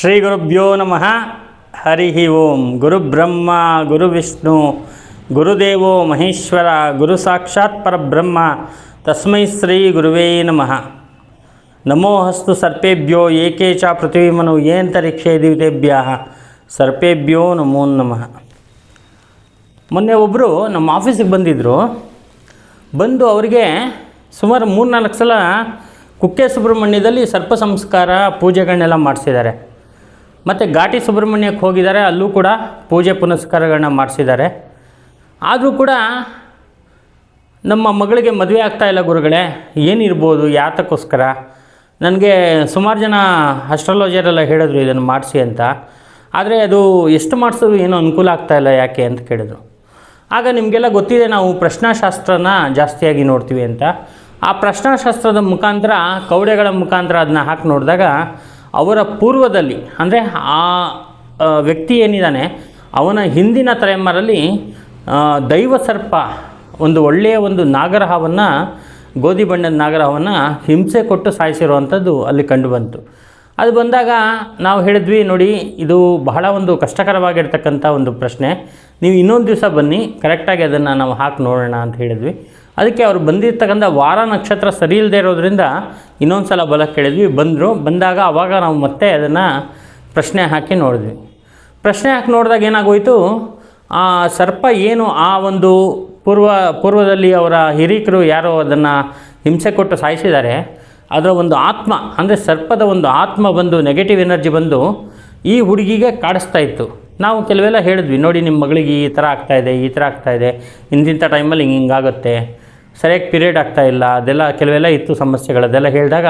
ಶ್ರೀ ಗುರುಭ್ಯೋ ನಮಃ. ಹರಿ ಓಂ. ಗುರುಬ್ರಹ್ಮ ಗುರುವಿಷ್ಣು ಗುರುದೇವೋ ಮಹೇಶ್ವರ, ಗುರು ಸಾಕ್ಷಾತ್ ಪರಬ್ರಹ್ಮ. ತಸ್ಮೈ ಶ್ರೀ ಗುರುವೇ ನಮಃ. ನಮೋ ಹಸ್ತು ಸರ್ಪೇಭ್ಯೋ ಏಕೆ ಚ ಪೃಥ್ವೀಮನು ಏಂತರಿಕ್ಷೇ ದಿವಿತೇಭ್ಯ ಸರ್ಪೇಭ್ಯೋ ನಮೋ ನಮಃ. ಮೊನ್ನೆ ಒಬ್ಬರು ನಮ್ಮ ಆಫೀಸಿಗೆ ಬಂದಿದ್ದರು ಬಂದು ಅವರಿಗೆ ಸುಮಾರು ಮೂರ್ನಾಲ್ಕು ಸಲ ಕುಕ್ಕೆ ಸುಬ್ರಹ್ಮಣ್ಯದಲ್ಲಿ ಸರ್ಪ ಸಂಸ್ಕಾರ ಪೂಜೆಗಳನ್ನೆಲ್ಲ ಮಾಡಿಸಿದ್ದಾರೆ. ಮತ್ತು ಘಾಟಿ ಸುಬ್ರಹ್ಮಣ್ಯಕ್ಕೆ ಹೋಗಿದ್ದಾರೆ, ಅಲ್ಲೂ ಕೂಡ ಪೂಜೆ ಪುನಸ್ಕಾರಗಳನ್ನ ಮಾಡಿಸಿದ್ದಾರೆ. ಆದರೂ ಕೂಡ ನಮ್ಮ ಮಗಳಿಗೆ ಮದುವೆ ಆಗ್ತಾ ಇಲ್ಲ ಗುರುಗಳೇ, ಏನಿರ್ಬೋದು ಯಾತಕ್ಕೋಸ್ಕರ? ನನಗೆ ಸುಮಾರು ಜನ ಅಸ್ಟ್ರಾಲಜರೆಲ್ಲ ಹೇಳಿದ್ರು ಇದನ್ನು ಮಾಡಿಸಿ ಅಂತ. ಆದರೆ ಅದು ಎಷ್ಟು ಮಾಡಿಸೋದು ಏನು ಅನುಕೂಲ ಆಗ್ತಾ ಇಲ್ಲ ಯಾಕೆ ಅಂತ ಕೇಳಿದ್ರು. ಆಗ ನಿಮಗೆಲ್ಲ ಗೊತ್ತಿದೆ, ನಾವು ಪ್ರಶ್ನಾಶಾಸ್ತ್ರನ ಜಾಸ್ತಿಯಾಗಿ ನೋಡ್ತೀವಿ ಅಂತ. ಆ ಪ್ರಶ್ನಾಶಾಸ್ತ್ರದ ಮುಖಾಂತರ ಕೌಡೆಗಳ ಮುಖಾಂತರ ಅದನ್ನ ಹಾಕಿ ನೋಡಿದಾಗ ಅವರ ಪೂರ್ವದಲ್ಲಿ, ಅಂದರೆ ಆ ವ್ಯಕ್ತಿ ಏನಿದ್ದಾನೆ, ಅವನ ಹಿಂದಿನ ತಲೆಮಾರಲ್ಲಿ ದೈವ ಸರ್ಪ, ಒಂದು ಒಳ್ಳೆಯ ಒಂದು ನಾಗರಹವನ್ನು, ಗೋಧಿ ಬಣ್ಣದ ನಾಗರಹವನ್ನು ಹಿಂಸೆ ಕೊಟ್ಟು ಸಾಯಿಸಿರುವಂಥದ್ದು ಅಲ್ಲಿ ಕಂಡುಬಂತು ಅದು ಬಂದಾಗ ನಾವು ಹೇಳಿದ್ವಿ, ನೋಡಿ, ಇದು ಬಹಳ ಒಂದು ಕಷ್ಟಕರವಾಗಿರ್ತಕ್ಕಂಥ ಒಂದು ಪ್ರಶ್ನೆ. ನೀವು ಇನ್ನೊಂದು ದಿವಸ ಬನ್ನಿ ಕರೆಕ್ಟಾಗಿ ಅದನ್ನು ನಾವು ಹಾಕಿ ನೋಡೋಣ ಅಂತ ಹೇಳಿದ್ವಿ. ಅದಕ್ಕೆ ಅವ್ರು ಬಂದಿರ್ತಕ್ಕಂಥ ವಾರ ನಕ್ಷತ್ರ ಸರಿ ಇಲ್ಲದೆ ಇರೋದ್ರಿಂದ ಇನ್ನೊಂದು ಸಲ ಬಲ ಕೇಳಿದ್ವಿ. ಬಂದರು, ಬಂದಾಗ ಆವಾಗ ನಾವು ಮತ್ತೆ ಅದನ್ನು ಪ್ರಶ್ನೆ ಹಾಕಿ ನೋಡಿದ್ವಿ. ಪ್ರಶ್ನೆ ಹಾಕಿ ನೋಡಿದಾಗ ಏನಾಗೋಯಿತು? ಆ ಸರ್ಪ ಏನು ಆ ಒಂದು ಪೂರ್ವ, ಪೂರ್ವದಲ್ಲಿ ಅವರ ಹಿರೀಕರು ಯಾರೋ ಅದನ್ನು ಹಿಂಸೆ ಕೊಟ್ಟು ಸಾಯಿಸಿದ್ದಾರೆ. ಅದರ ಒಂದು ಆತ್ಮ, ಅಂದರೆ ಸರ್ಪದ ಒಂದು ಆತ್ಮ ಬಂದು ನೆಗೆಟಿವ್ ಎನರ್ಜಿ ಬಂದು ಈ ಹುಡುಗಿಗೆ ಕಾಡಿಸ್ತಾ ಇತ್ತು. ನಾವು ಕೆಲವೆಲ್ಲ ಹೇಳಿದ್ವಿ, ನೋಡಿ ನಿಮ್ಮ ಮಗಳಿಗೆ ಈ ಥರ ಆಗ್ತಾಯಿದೆ ಈ ಥರ ಆಗ್ತಾಯಿದೆ ಇಂದಿಂಥ ಟೈಮಲ್ಲಿ ಹಿಂಗೆ ಹಿಂಗಾಗುತ್ತೆ ಸರಿಯಾಗಿ ಪೀರಿಯಡ್ ಆಗ್ತಾ ಇಲ್ಲ, ಅದೆಲ್ಲ ಕೆಲವೆಲ್ಲ ಇತ್ತು ಸಮಸ್ಯೆಗಳು, ಅದೆಲ್ಲ ಹೇಳಿದಾಗ,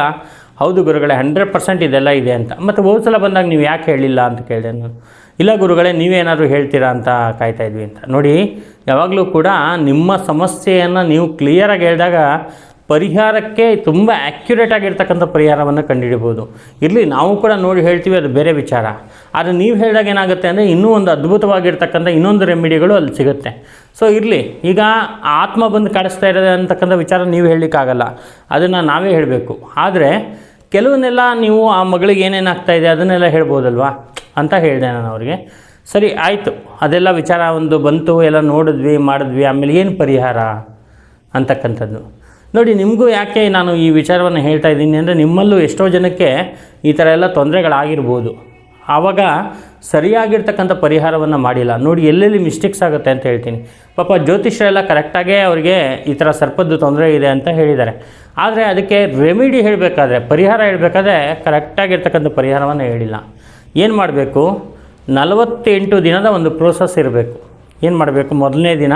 ಹೌದು ಗುರುಗಳೇ ಹಂಡ್ರೆಡ್ ಪರ್ಸೆಂಟ್ ಇದೆಲ್ಲ ಇದೆ ಅಂತ. ಮತ್ತು ಹೋದ ಸಲ ಬಂದಾಗ ನೀವು ಯಾಕೆ ಹೇಳಿಲ್ಲ ಅಂತ ಕೇಳಿದೆ ನಾನು. ಇಲ್ಲ ಗುರುಗಳೇ ನೀವೇನಾದರೂ ಹೇಳ್ತೀರಾ ಅಂತ ಕಾಯ್ತಾ ಇದ್ವಿ ಅಂತ. ನೋಡಿ, ಯಾವಾಗಲೂ ಕೂಡ ನಿಮ್ಮ ಸಮಸ್ಯೆಯನ್ನು ನೀವು ಕ್ಲಿಯರಾಗಿ ಹೇಳಿದಾಗ ಪರಿಹಾರಕ್ಕೆ ತುಂಬ ಆ್ಯಕ್ಯುರೇಟ್ ಆಗಿರ್ತಕ್ಕಂಥ ಪರಿಹಾರವನ್ನು ಕಂಡುಹಿಡಿಬೋದು ಇರಲಿ, ನಾವು ಕೂಡ ನೋಡಿ ಹೇಳ್ತೀವಿ, ಅದು ಬೇರೆ ವಿಚಾರ. ಆದರೆ ನೀವು ಹೇಳಿದಾಗ ಏನಾಗುತ್ತೆ ಅಂದರೆ ಇನ್ನೂ ಒಂದು ಅದ್ಭುತವಾಗಿರ್ತಕ್ಕಂಥ ಇನ್ನೊಂದು ರೆಮಿಡಿಗಳು ಅಲ್ಲಿ ಸಿಗುತ್ತೆ. ಸೊ ಇರಲಿ, ಈಗ ಆತ್ಮ ಬಂದು ಕಾಡಿಸ್ತಾ ಇರೋದು ಅಂತಕ್ಕಂಥ ವಿಚಾರ ನೀವು ಹೇಳಲಿಕ್ಕಾಗಲ್ಲ. ಅದನ್ನು ನಾವೇ ಹೇಳಬೇಕು. ಆದರೆ, ಕೆಲವನ್ನೆಲ್ಲ ನೀವು ಆ ಮಗಳಿಗೆ ಏನೇನಾಗ್ತಾ ಇದೆ ಅದನ್ನೆಲ್ಲ ಹೇಳ್ಬೋದಲ್ವಾ? ಅಂತ ಹೇಳಿದೆ ನಾನು ಅವ್ರಿಗೆ. ಸರಿ, ಆಯಿತು. ಅದೆಲ್ಲ ವಿಚಾರ ಒಂದು ಬಂತು, ಎಲ್ಲ ನೋಡಿದ್ವಿ, ಮಾಡಿದ್ವಿ, ಆಮೇಲೆ ಏನು ಪರಿಹಾರ ಅಂತಕ್ಕಂಥದ್ದು? ನೋಡಿ, ನಿಮಗೂ ಯಾಕೆ ನಾನು ಈ ವಿಚಾರವನ್ನು ಹೇಳ್ತಾ ಇದ್ದೀನಿ ಅಂದರೆ ನಿಮ್ಮಲ್ಲೂ ಎಷ್ಟೋ ಜನಕ್ಕೆ ಈ ಥರ ಎಲ್ಲ ತೊಂದರೆಗಳಾಗಿರ್ಬೋದು. ಆವಾಗ ಸರಿಯಾಗಿರ್ತಕ್ಕಂಥ ಪರಿಹಾರವನ್ನು ಮಾಡಿಲ್ಲ. ನೋಡಿ, ಎಲ್ಲೆಲ್ಲಿ ಮಿಸ್ಟೇಕ್ಸ್ ಆಗುತ್ತೆ ಅಂತ ಹೇಳ್ತೀನಿ. ಪಾಪ ಜ್ಯೋತಿಷರೆಲ್ಲ ಕರೆಕ್ಟಾಗೇ ಅವರಿಗೆ ಈ ಥರ ಸರ್ಪದ್ದು ತೊಂದರೆ ಇದೆ ಅಂತ ಹೇಳಿದ್ದಾರೆ. ಆದರೆ ಅದಕ್ಕೆ ರೆಮಿಡಿ ಹೇಳಬೇಕಾದ್ರೆ, ಪರಿಹಾರ ಹೇಳಬೇಕಾದ್ರೆ ಕರೆಕ್ಟಾಗಿರ್ತಕ್ಕಂಥ ಪರಿಹಾರವನ್ನು ಹೇಳಿಲ್ಲ. ಏನು ಮಾಡಬೇಕು? ನಲವತ್ತೆಂಟು ದಿನದ ಒಂದು ಪ್ರೋಸೆಸ್ ಇರಬೇಕು. ಏನು ಮಾಡಬೇಕು? ಮೊದಲನೇ ದಿನ,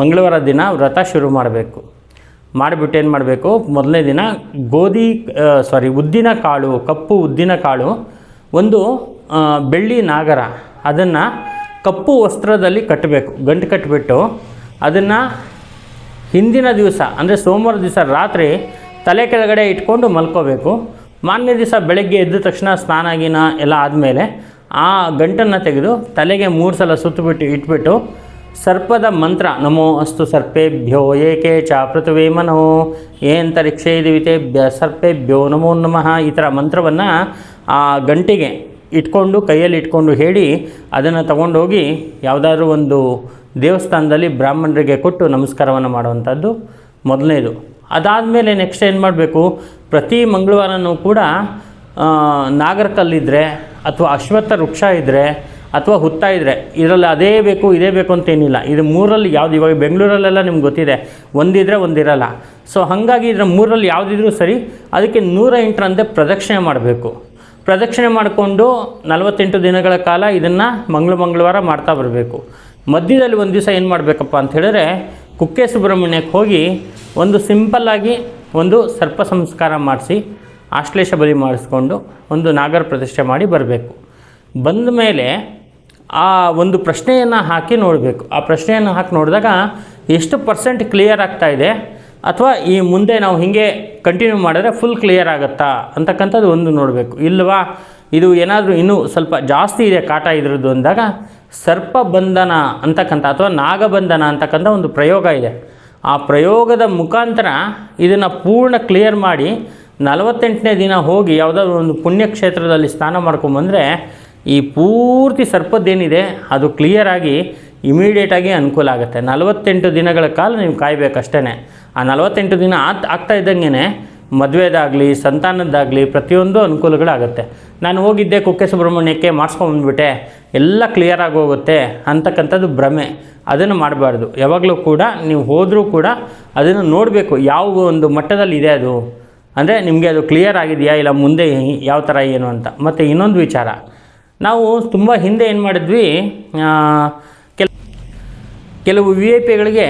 ಮಂಗಳವಾರ ದಿನ ವ್ರತ ಶುರು ಮಾಡಬೇಕು. ಮಾಡಿಬಿಟ್ಟು ಏನು ಮಾಡಬೇಕು? ಮೊದಲನೇ ದಿನ ಗೋಧಿ ಸಾರಿ ಉದ್ದಿನ ಕಾಳು, ಕಪ್ಪು ಉದ್ದಿನ ಕಾಳು, ಒಂದು ಬೆಳ್ಳಿ ನಾಗರ, ಅದನ್ನು ಕಪ್ಪು ವಸ್ತ್ರದಲ್ಲಿ ಕಟ್ಟಬೇಕು ಗಂಟು ಕಟ್ಟಿಬಿಟ್ಟು ಅದನ್ನು ಹಿಂದಿನ ದಿವಸ, ಅಂದರೆ ಸೋಮವಾರ ದಿವಸ ರಾತ್ರಿ ತಲೆ ಕೆಳಗಡೆ ಇಟ್ಕೊಂಡು ಮಲ್ಕೋಬೇಕು. ಮಾನ್ಯ ದಿವಸ ಬೆಳಗ್ಗೆ ಎದ್ದ ತಕ್ಷಣ ಸ್ನಾನ ಗೀನ ಎಲ್ಲ ಆದಮೇಲೆ ಆ ಗಂಟನ್ನು ತೆಗೆದು ತಲೆಗೆ ಮೂರು ಸಲ ಸುತ್ತಬಿಟ್ಟು ಇಟ್ಬಿಟ್ಟು ಸರ್ಪದ ಮಂತ್ರ, ನಮೋ ಅಸ್ತು ಸರ್ಪೇಭ್ಯೋ ಏಕೆ ಚ ಪೃಥ್ವೇ ಮನೋ ಏಂತರಿಕ್ಷೇ ದಿವಿತೇಭ್ಯ ಸರ್ಪೇಭ್ಯೋ ನಮೋ ನಮಃ, ಈ ಥರ ಮಂತ್ರವನ್ನು ಆ ಗಂಟಿಗೆ ಇಟ್ಕೊಂಡು, ಕೈಯಲ್ಲಿ ಇಟ್ಕೊಂಡು ಹೇಳಿ, ಅದನ್ನು ತಗೊಂಡೋಗಿ ಯಾವುದಾದ್ರೂ ಒಂದು ದೇವಸ್ಥಾನದಲ್ಲಿ ಬ್ರಾಹ್ಮಣರಿಗೆ ಕೊಟ್ಟು ನಮಸ್ಕಾರವನ್ನು ಮಾಡುವಂಥದ್ದು ಮೊದಲನೇದು. ಅದಾದಮೇಲೆ ನೆಕ್ಸ್ಟ್ ಏನು ಮಾಡಬೇಕು? ಪ್ರತಿ ಮಂಗಳವಾರನೂ ಕೂಡ ನಾಗರಕಲ್ಲಿದ್ದರೆ ಅಥವಾ ಅಶ್ವತ್ಥ ವೃಕ್ಷ ಇದ್ದರೆ ಅಥವಾ ಹುತ್ತಾ ಇದ್ದರೆ ಇದರಲ್ಲಿ ಅದೇ ಬೇಕು, ಇದೇ ಬೇಕು ಅಂತೇನಿಲ್ಲ ಇದು ಮೂರಲ್ಲಿ ಯಾವುದು? ಇವಾಗ ಬೆಂಗಳೂರಲ್ಲೆಲ್ಲ ನಿಮ್ಗೆ ಗೊತ್ತಿದೆ. ಒಂದಿದ್ರೆ ಒಂದಿರಲ್ಲ. ಸೊ ಹಾಗಾಗಿ ಇದರ ಮೂರಲ್ಲಿ ಯಾವುದಿದ್ರೂ ಸರಿ, ಅದಕ್ಕೆ ನೂರ ಎಂಟರಂತೆ ಪ್ರದಕ್ಷಿಣೆ ಮಾಡಬೇಕು. ಪ್ರದಕ್ಷಿಣೆ ಮಾಡಿಕೊಂಡು ನಲವತ್ತೆಂಟು ದಿನಗಳ ಕಾಲ ಇದನ್ನು ಮಂಗಳ ಮಂಗಳವಾರ ಮಾಡ್ತಾ ಬರಬೇಕು. ಮಧ್ಯದಲ್ಲಿ ಒಂದು ದಿವಸ ಏನು ಮಾಡಬೇಕಪ್ಪ ಅಂತ ಹೇಳಿದ್ರೆ, ಕುಕ್ಕೆ ಸುಬ್ರಹ್ಮಣ್ಯಕ್ಕೆ ಹೋಗಿ ಒಂದು ಸಿಂಪಲ್ಲಾಗಿ ಒಂದು ಸರ್ಪ ಸಂಸ್ಕಾರ ಮಾಡಿಸಿ, ಆಶ್ಲೇಷ ಬಲಿ ಮಾಡಿಸ್ಕೊಂಡು ಒಂದು ನಾಗರ ಪ್ರತಿಷ್ಠೆ ಮಾಡಿ ಬರಬೇಕು. ಬಂದ ಮೇಲೆ ಆ ಒಂದು ಪ್ರಶ್ನೆಯನ್ನು ಹಾಕಿ ನೋಡಬೇಕು. ಆ ಪ್ರಶ್ನೆಯನ್ನು ಹಾಕಿ ನೋಡಿದಾಗ ಎಷ್ಟು ಪರ್ಸೆಂಟ್ ಕ್ಲಿಯರ್ ಆಗ್ತಾ ಇದೆ? ಅಥವಾ ಈ ಮುಂದೆ ನಾವು ಹೀಗೆ ಕಂಟಿನ್ಯೂ ಮಾಡಿದ್ರೆ ಫುಲ್ ಕ್ಲಿಯರ್ ಆಗುತ್ತಾ? ಅಂತಕ್ಕಂಥದ್ದು ಒಂದು ನೋಡಬೇಕು. ಇಲ್ವಾ? ಇದು ಏನಾದರೂ ಇನ್ನೂ ಸ್ವಲ್ಪ ಜಾಸ್ತಿ ಇದೆ ಕಾಟ ಇದ್ರದ್ದು ಅಂದಾಗ ಸರ್ಪಬಂಧನ ಅಂತಕ್ಕಂಥ ಅಥವಾ ನಾಗಬಂಧನ ಅಂತಕ್ಕಂಥ ಒಂದು ಪ್ರಯೋಗ ಇದೆ. ಆ ಪ್ರಯೋಗದ ಮುಖಾಂತರ ಇದನ್ನು ಪೂರ್ಣ ಕ್ಲಿಯರ್ ಮಾಡಿ ನಲವತ್ತೆಂಟನೇ ದಿನ ಹೋಗಿ ಯಾವುದಾದ್ರು ಒಂದು ಪುಣ್ಯಕ್ಷೇತ್ರದಲ್ಲಿ ಸ್ನಾನ ಮಾಡ್ಕೊಂಬಂದರೆ ಈ ಪೂರ್ತಿ ಸರ್ಪದ್ದೇನಿದೆ, ಅದು ಕ್ಲಿಯರಾಗಿ ಇಮಿಡಿಯೇಟಾಗಿ ಅನುಕೂಲ ಆಗುತ್ತೆ. ನಲವತ್ತೆಂಟು ದಿನಗಳ ಕಾಲ ನೀವು ಕಾಯಬೇಕಷ್ಟೇ ಆ ನಲವತ್ತೆಂಟು ದಿನ ಆತ್, ಆಗ್ತಾ ಇದ್ದಂಗೆ ಮದುವೆದಾಗಲಿ, ಸಂತಾನದ್ದಾಗಲಿ ಪ್ರತಿಯೊಂದು ಅನುಕೂಲಗಳಾಗುತ್ತೆ. ನಾನು ಹೋಗಿದ್ದೆ ಕುಕ್ಕೆ ಸುಬ್ರಹ್ಮಣ್ಯಕ್ಕೆ ಮಾಡಿಸ್ಕೊಂಬಂದ್ಬಿಟ್ಟೆ ಎಲ್ಲ ಕ್ಲಿಯರ್ ಆಗಿ ಹೋಗುತ್ತೆ ಅಂತಕ್ಕಂಥದ್ದು ಭ್ರಮೆ. ಅದನ್ನು ಮಾಡಬಾರ್ದು. ಯಾವಾಗಲೂ ಕೂಡ ನೀವು ಹೋದರೂ ಕೂಡ ಅದನ್ನು ನೋಡಬೇಕು. ಯಾವ ಒಂದು ಮಟ್ಟದಲ್ಲಿ ಇದೆ ಅದು? ಅಂದರೆ ನಿಮಗೆ ಅದು ಕ್ಲಿಯರ್ ಆಗಿದೆಯಾ ಇಲ್ಲ ಮುಂದೆ ಯಾವ ಥರ ಏನು ಅಂತ. ಮತ್ತು ಇನ್ನೊಂದು ವಿಚಾರ. ನಾವು ತುಂಬ ಹಿಂದೆ ಏನು ಮಾಡಿದ್ವಿ ಕೆಲ, ಕೆಲವು ವಿ ಐ ಪಿಗಳಿಗೆ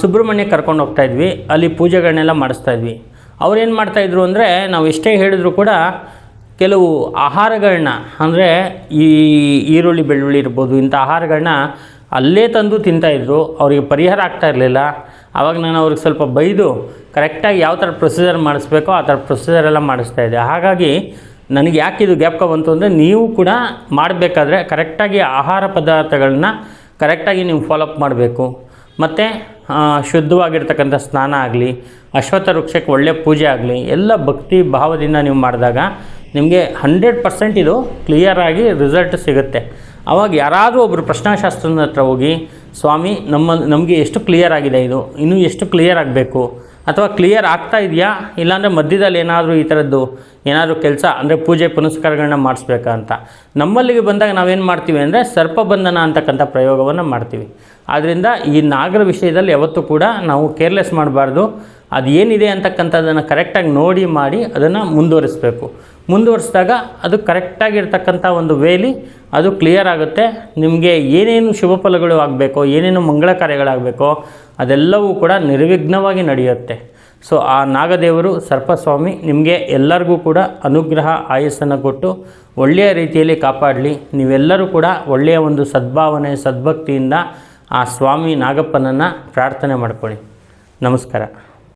ಸುಬ್ರಹ್ಮಣ್ಯ ಕರ್ಕೊಂಡು ಹೋಗ್ತಾ ಇದ್ವಿ. ಅಲ್ಲಿ ಪೂಜೆಗಳನ್ನೆಲ್ಲ ಮಾಡಿಸ್ತಾಯಿದ್ವಿ ಅವ್ರೇನು ಮಾಡ್ತಾಯಿದ್ರು ಅಂದರೆ, ನಾವು ಎಷ್ಟೇ ಹೇಳಿದ್ರು ಕೂಡ ಕೆಲವು ಆಹಾರಗಳನ್ನ ಅಂದರೆ ಈ ಈರುಳ್ಳಿ, ಬೆಳ್ಳುಳ್ಳಿ ಇರ್ಬೋದು, ಇಂಥ ಆಹಾರಗಳನ್ನ ಅಲ್ಲೇ ತಂದು ತಿಂತಾಯಿದ್ರು ಅವರಿಗೆ ಪರಿಹಾರ ಆಗ್ತಾ ಇರಲಿಲ್ಲ. ಆವಾಗ ನಾನು ಅವ್ರಿಗೆ ಸ್ವಲ್ಪ ಬೈದು ಕರೆಕ್ಟಾಗಿ ಯಾವ ಥರ ಪ್ರೊಸೀಜರ್ ಮಾಡಿಸ್ಬೇಕೋ ಆ ಥರ ಪ್ರೊಸೀಜರೆಲ್ಲ ಮಾಡಿಸ್ತಾ ಇದ್ದೆ. ಹಾಗಾಗಿ ನನಗೆ ಯಾಕೆ ಇದು ಗ್ಯಾಪ್ಕ ಬಂತು ಅಂದರೆ ನೀವು ಕೂಡ ಮಾಡಬೇಕಾದ್ರೆ ಕರೆಕ್ಟಾಗಿ ಆಹಾರ ಪದಾರ್ಥಗಳನ್ನ ಕರೆಕ್ಟಾಗಿ ನೀವು ಫಾಲೋಅಪ್ ಮಾಡಬೇಕು. ಮತ್ತು ಶುದ್ಧವಾಗಿರ್ತಕ್ಕಂಥ ಸ್ನಾನ ಆಗಲಿ, ಅಶ್ವತ್ಥ ವೃಕ್ಷಕ್ಕೆ ಒಳ್ಳೆಯ ಪೂಜೆ ಆಗಲಿ, ಎಲ್ಲ ಭಕ್ತಿ ಭಾವದಿಂದ ನೀವು ಮಾಡಿದಾಗ ನಿಮಗೆ ಹಂಡ್ರೆಡ್ ಪರ್ಸೆಂಟ್ ಇದು ಕ್ಲಿಯರಾಗಿ ರಿಸಲ್ಟ್ ಸಿಗುತ್ತೆ. ಅವಾಗ ಯಾರಾದರೂ ಒಬ್ಬರು ಪ್ರಶ್ನಾಶಾಸ್ತ್ರದ ಹತ್ರ ಹೋಗಿ, ಸ್ವಾಮಿ, ನಮ್ಮ, ನಮಗೆ ಎಷ್ಟು ಕ್ಲಿಯರ್ ಆಗಿದೆ ಇದು? ಇನ್ನೂ ಎಷ್ಟು ಕ್ಲಿಯರ್ ಆಗಬೇಕು? ಅಥವಾ ಕ್ಲಿಯರ್ ಆಗ್ತಾ ಇದೆಯಾ? ಇಲ್ಲಾಂದರೆ ಮಧ್ಯದಲ್ಲಿ ಏನಾದರೂ ಈ ಥರದ್ದು ಏನಾದರೂ ಕೆಲಸ, ಅಂದರೆ ಪೂಜೆ ಪುನಸ್ಕಾರಗಳನ್ನ ಮಾಡಿಸ್ಬೇಕಾ ಅಂತ. ನಮ್ಮಲ್ಲಿಗೆ ಬಂದಾಗ ನಾವೇನು ಮಾಡ್ತೀವಿ ಅಂದರೆ ಸರ್ಪಬಂಧನ ಅಂತಕ್ಕಂಥ ಪ್ರಯೋಗವನ್ನು ಮಾಡ್ತೀವಿ. ಆದ್ದರಿಂದ ಈ ನಾಗರ ವಿಷಯದಲ್ಲಿ ಯಾವತ್ತೂ ಕೂಡ ನಾವು ಕೇರ್ಲೆಸ್ ಮಾಡಬಾರ್ದು. ಅದು ಏನಿದೆ ಅಂತಕ್ಕಂಥದ್ದನ್ನು ಕರೆಕ್ಟಾಗಿ ನೋಡಿ ಮಾಡಿ ಅದನ್ನು ಮುಂದುವರಿಸಬೇಕು. ಮುಂದುವರಿಸಿದಾಗ ಅದು ಕರೆಕ್ಟಾಗಿರ್ತಕ್ಕಂಥ ಒಂದು ವೇಲಿ, ಅದು ಕ್ಲಿಯರ್ ಆಗುತ್ತೆ. ನಿಮಗೆ ಏನೇನು ಶುಭ ಫಲಗಳು ಆಗಬೇಕೋ, ಏನೇನು ಮಂಗಳ ಕಾರ್ಯಗಳಾಗಬೇಕೋ ಅದೆಲ್ಲವೂ ಕೂಡ ನಿರ್ವಿಘ್ನವಾಗಿ ನಡೆಯುತ್ತೆ. ಸೊ ಆ ನಾಗದೇವರು ಸರ್ಪಸ್ವಾಮಿ, ನಿಮಗೆ ಎಲ್ಲರಿಗೂ ಕೂಡ ಅನುಗ್ರಹ, ಆಯಸ್ಸನ್ನು ಕೊಟ್ಟು ಒಳ್ಳೆಯ ರೀತಿಯಲ್ಲಿ ಕಾಪಾಡಲಿ. ನೀವೆಲ್ಲರೂ ಕೂಡ ಒಳ್ಳೆಯ ಒಂದು ಸದ್ಭಾವನೆ, ಸದ್ಭಕ್ತಿಯಿಂದ ಆ ಸ್ವಾಮಿ ನಾಗಪ್ಪನನ್ನು ಪ್ರಾರ್ಥನೆ ಮಾಡ್ಕೊಳ್ಳಿ. ನಮಸ್ಕಾರ.